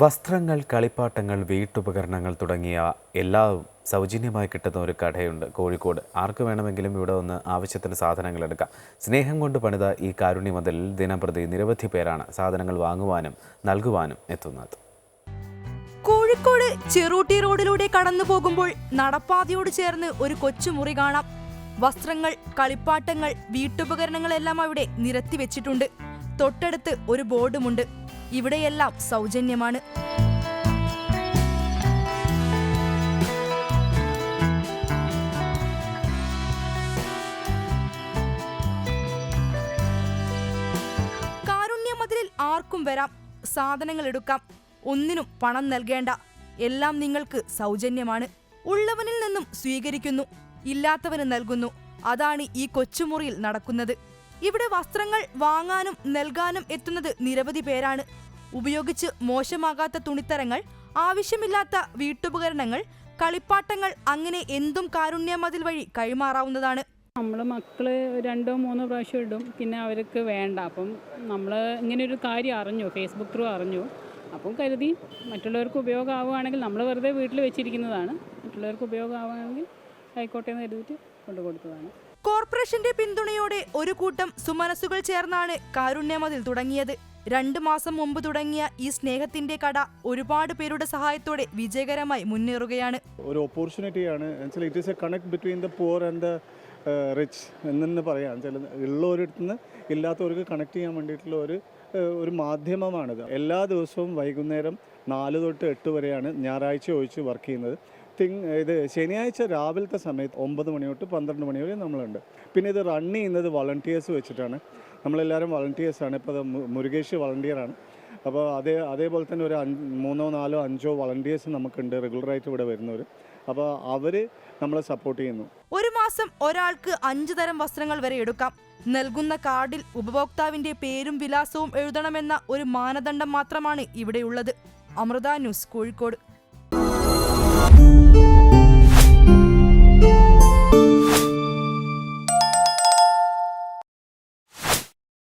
വസ്ത്രങ്ങൾ കളിപ്പാട്ടങ്ങൾ വീട്ടുപകരണങ്ങൾ തുടങ്ങിയ എല്ലാം സൗജന്യമായി കിട്ടുന്ന ഒരു കടയുണ്ട് കോഴിക്കോട്. ആർക്ക് വേണമെങ്കിലും ഇവിടെ വന്ന് ആവശ്യത്തിന് സാധനങ്ങൾ എടുക്കാം. സ്നേഹം കൊണ്ട് പണിത ഈ കാരുണ്യമതിലിൽ ദിനംപ്രതി നിരവധി പേരാണ് സാധനങ്ങൾ വാങ്ങുവാനും നൽകുവാനും എത്തുന്നത്. കോഴിക്കോട് ചെറൂട്ടി റോഡിലൂടെ കടന്നു പോകുമ്പോൾ നടപ്പാതയോട് ചേർന്ന് ഒരു കൊച്ചുമുറി കാണാം. വസ്ത്രങ്ങൾ കളിപ്പാട്ടങ്ങൾ വീട്ടുപകരണങ്ങളെല്ലാം അവിടെ നിരത്തി വെച്ചിട്ടുണ്ട്. തൊട്ടടുത്ത് ഒരു ബോർഡുമുണ്ട്. ഇവിടെയെല്ലാം സൗജന്യമാണ്. കാരുണ്യമതിലിൽ ആർക്കും വരാം. സാധനങ്ങൾ എടുക്കാം. ഒന്നിനും പണം നൽകേണ്ട. എല്ലാം നിങ്ങൾക്ക് സൗജന്യമാണ്. ഉള്ളവനിൽ നിന്നും സ്വീകരിക്കുന്നു. ഇല്ലാത്തവന് നൽകുന്നു. അതാണ് ഈ കൊച്ചുമുറിയിൽ നടക്കുന്നത്. ഇവിടെ വസ്ത്രങ്ങൾ വാങ്ങാനും നൽകാനും എത്തുന്നത് നിരവധി പേരാണ്. ഉപയോഗിച്ച് മോശമാകാത്ത തുണിത്തരങ്ങൾ ആവശ്യമില്ലാത്ത വീട്ടുപകരണങ്ങൾ കളിപ്പാട്ടങ്ങൾ അങ്ങനെ എന്തും കാരുണ്യമതിൽ വഴി കൈമാറാവുന്നതാണ്. നമ്മൾ മക്കൾ രണ്ടോ മൂന്നോ പ്രാവശ്യം ഇടും. പിന്നെ അവർക്ക് വേണ്ട. അപ്പം നമ്മൾ ഇങ്ങനെ ഒരു കാര്യം അറിഞ്ഞു ഫേസ്ബുക്ക് ത്രൂ അറിഞ്ഞു. അപ്പം കരുതി മറ്റുള്ളവർക്ക് ഉപയോഗമാവുകയാണെങ്കിൽ നമ്മൾ വെറുതെ വീട്ടിൽ വെച്ചിരിക്കുന്നതാണ്. മറ്റുള്ളവർക്ക് ഉപയോഗമാവുകയാണെങ്കിൽ ആയിക്കോട്ടെ എന്ന് കരുതിയിട്ട് കൊണ്ടു കൊടുത്തതാണ്. കോർപ്പറേഷന്റെ പിന്തുണയോടെ ഒരു കൂട്ടം സുമനസുകൾ ചേർന്നാണ് കാരുണ്യമതിൽ തുടങ്ങിയത്. രണ്ട് മാസം മുമ്പ് തുടങ്ങിയ ഈ സ്നേഹത്തിന്റെ കട ഒരുപാട് പേരുടെ സഹായത്തോടെ വിജയകരമായി മുന്നേറുകയാണ്. ഒരു ഓപ്പർച്യൂണിറ്റിയാണ് it is a connect between the poor and the rich എന്നു പറയാം. ചില ഉള്ളവരിടത്ത് നിന്ന് ഇല്ലാത്തവർക്ക് കണക്ട് ചെയ്യാൻ വേണ്ടിയിട്ടുള്ള ഒരു ഒരു മാധ്യമമാണിത്. എല്ലാ ദിവസവും വൈകുന്നേരം നാല് തൊട്ട് എട്ട് വരെയാണ് ഞായറാഴ്ച ഒഴിച്ച് വർക്ക് ചെയ്യുന്നത്. തിങ് ഇത് ശനിയാഴ്ച രാവിലത്തെ സമയത്ത് ഒമ്പത് മണി തൊട്ട് പന്ത്രണ്ട് മണി വരെ നമ്മളുണ്ട്. പിന്നെ ഇത് റൺ ചെയ്യുന്നത് വളണ്ടിയേഴ്സ് വെച്ചിട്ടാണ്. നമ്മളെല്ലാവരും വളണ്ടിയേഴ്സാണ് ഇപ്പോൾ മുരുകേഷ് വളണ്ടിയറാണ് അപ്പോൾ അതേ അതേപോലെ തന്നെ ഒരു മൂന്നോ നാലോ അഞ്ചോ വളണ്ടിയേഴ്സ് നമുക്കുണ്ട് റെഗുലറായിട്ട് ഇവിടെ വരുന്നവർ അപ്പോൾ അവർ നമ്മളെ സപ്പോർട്ട് ചെയ്യുന്നു. ഒരു മാസം ഒരാൾക്ക് അഞ്ച് തരം വസ്ത്രങ്ങൾ വരെ എടുക്കാം. നൽകുന്ന കാർഡിൽ ഉപഭോക്താവിന്റെ പേരും വിലാസവും എഴുതണമെന്ന ഒരു മാനദണ്ഡം മാത്രമാണ് ഇവിടെയുള്ളത്. അമൃത ന്യൂസ് കോഴിക്കോട്. うん。